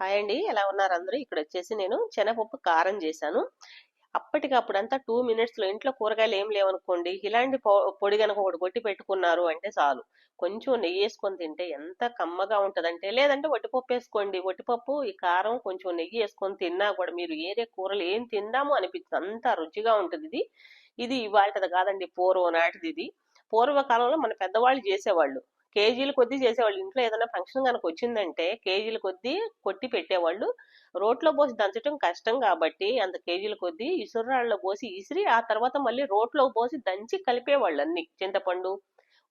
Hi అండి. ఎలా ఉన్నారు అందరూ? ఇక్కడ వచ్చేసి నేను శనగపప్పు కారం చేశాను. అప్పటికప్పుడంతా టూ మినిట్స్లో ఇంట్లో కూరగాయలు ఏం లేవనుకోండి ఇలాంటి పొ- పొడి కనుక ఒకటి కొట్టి పెట్టుకున్నారు అంటే చాలు. కొంచెం నెయ్యి వేసుకొని తింటే ఎంత కమ్మగా ఉంటదంటే లేదంటే వట్టిపప్పు వేసుకోండి. వట్టిపప్పు ఈ కారం కొంచెం నెయ్యి వేసుకొని తిన్నా కూడా మీరు ఏదే కూరలు ఏం తిందాము అనిపిస్తుంది. అంత రుచిగా ఉంటుంది ఇది. ఇది ఇవాళది కాదండి పూర్వం నాటిది ఇది. పూర్వకాలంలో మన పెద్దవాళ్ళు చేసేవాళ్ళు. కేజీల కొద్దీ చేసేవాళ్ళు. ఇంట్లో ఏదైనా ఫంక్షన్ కనుక వచ్చిందంటే కేజీల కొద్దీ కొట్టి పెట్టేవాళ్ళు. రోట్లో పోసి దంచడం కష్టం కాబట్టి అంత కేజీల కొద్దీ ఇసురాళ్ళలో పోసి ఇసిరి ఆ తర్వాత మళ్ళీ రోట్లో పోసి దంచి కలిపేవాళ్ళు అన్ని చింతపండు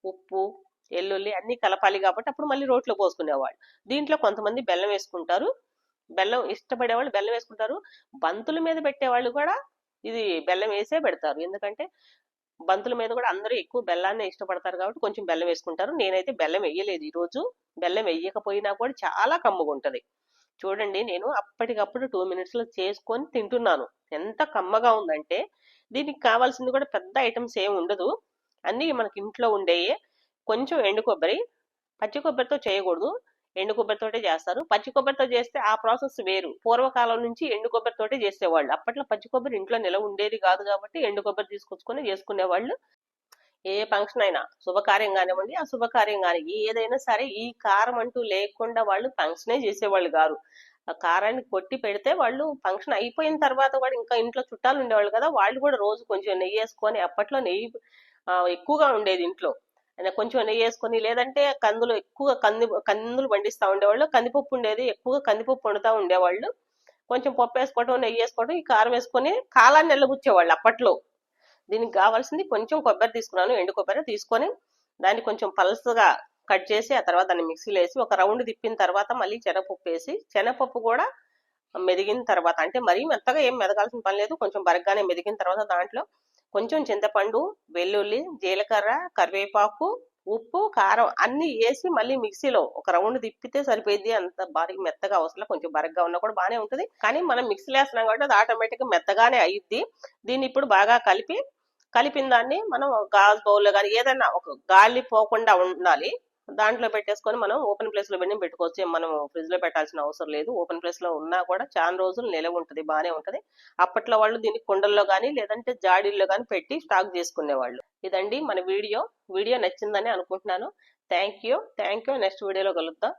ఉప్పు ఎల్లుల్లి అన్ని కలపాలి కాబట్టి అప్పుడు మళ్ళీ రోట్లో పోసుకునేవాళ్ళు. దీంట్లో కొంతమంది బెల్లం వేసుకుంటారు. బెల్లం ఇష్టపడే వాళ్ళు బెల్లం వేసుకుంటారు. బంతుల మీద పెట్టేవాళ్ళు కూడా ఇది బెల్లం వేసే పెడతారు. ఎందుకంటే బంతుల మీద కూడా అందరూ ఎక్కువ బెల్లాన్ని ఇష్టపడతారు కాబట్టి కొంచెం బెల్లం వేసుకుంటారు. నేనైతే బెల్లం వేయలేదు ఈరోజు బెల్లం వేయకపోయినా కూడా చాలా కమ్మగా చూడండి నేను అప్పటికప్పుడు టూ మినిట్స్లో చేసుకొని తింటున్నాను. ఎంత కమ్మగా ఉందంటే దీనికి కావాల్సింది కూడా పెద్ద ఐటమ్స్ ఏమి ఉండదు. అన్నీ మనకి ఇంట్లో ఉండేవి కొంచెం ఎండు కొబ్బరి పచ్చి కొబ్బరితో చేయకూడదు. ఎండు కొబ్బరితోటే చేస్తారు. పచ్చి కొబ్బరితో చేస్తే ఆ ప్రాసెస్ వేరు. పూర్వకాలం నుంచి ఎండు కొబ్బరితోటే చేసేవాళ్ళు. అప్పట్లో పచ్చి కొబ్బరి ఇంట్లో నిలవ ఉండేది కాదు కాబట్టి ఎండు కొబ్బరి తీసుకొచ్చుకొని చేసుకునేవాళ్ళు. ఏ ఫంక్షన్ అయినా శుభకార్యం కానివ్వండి ఆ శుభకార్యం కానీ ఏదైనా సరే ఈ కారం అంటూ లేకుండా వాళ్ళు ఫంక్షనే చేసేవాళ్ళు కాదు ఆ కారాన్ని కొట్టి పెడితే వాళ్ళు ఫంక్షన్ అయిపోయిన తర్వాత కూడా ఇంకా ఇంట్లో చుట్టాలు ఉండేవాళ్ళు కదా వాళ్ళు కూడా రోజు కొంచెం నెయ్యి వేసుకొని అప్పట్లో నెయ్యి ఎక్కువగా ఉండేది ఇంట్లో. కొంచెం నెయ్యి వేసుకొని లేదంటే కందులు ఎక్కువగా కంది కందులు పండిస్తా ఉండేవాళ్ళు. కందిపప్పు ఉండేది ఎక్కువగా కందిపప్పు వండుతా ఉండేవాళ్ళు. కొంచెం పప్పు వేసుకోవడం నెయ్యి వేసుకోవడం ఈ కారం వేసుకొని కాలాన్ని నిల్లబుచ్చేవాళ్ళు అప్పట్లో. దీనికి కావాల్సింది కొంచెం కొబ్బరి తీసుకున్నాను ఎండు కొబ్బరి తీసుకొని దాన్ని కొంచెం పల్సగా కట్ చేసి ఆ తర్వాత దాన్ని మిక్సీలో వేసి ఒక రౌండ్ తిప్పిన తర్వాత మళ్ళీ శనగపప్పు వేసి శనగపప్పు కూడా మెదిగిన తర్వాత అంటే మరీ మెత్తగా ఏం మెదగాల్సిన పని లేదు. కొంచెం బరగ్గానే మెదిగిన తర్వాత దాంట్లో కొంచెం చింతపండు వెల్లుల్లి జీలకర్ర కరివేపాకు ఉప్పు కారం అన్ని వేసి మళ్ళీ మిక్సీలో ఒక రౌండ్ తిప్పితే సరిపోయింది. అంత బాగా మెత్తగా అవసరం కొంచెం బరగ్గా ఉన్నా కూడా బాగానే ఉంటుంది. కానీ మనం మిక్సీలో వేస్తున్నాం కాబట్టి అది ఆటోమేటిక్గా మెత్తగానే అయ్యిద్ది దీన్ని ఇప్పుడు బాగా కలిపి కలిపిన దాన్ని మనం గాజు బౌల్లో కానీ ఏదైనా ఒక గాలి పోకుండా ఉండాలి. దాంట్లో పెట్టేసుకొని మనం ఓపెన్ ప్లేస్లో పెట్టి పెట్టుకోవచ్చు. మనం ఫ్రిడ్జ్లో పెట్టాల్సిన అవసరం లేదు. ఓపెన్ ప్లేస్లో ఉన్నా కూడా చాలా రోజులు నిలవ ఉంటది బాగానే ఉంటది. అప్పట్లో వాళ్ళు దీన్ని కుండల్లో కానీ లేదంటే జాడీల్లో కానీ పెట్టి స్టాక్ చేసుకునేవాళ్ళు. ఇదండి మన వీడియో. వీడియో నచ్చిందని అనుకుంటున్నాను. Thank you thank you next వీడియోలో కలుద్దాం.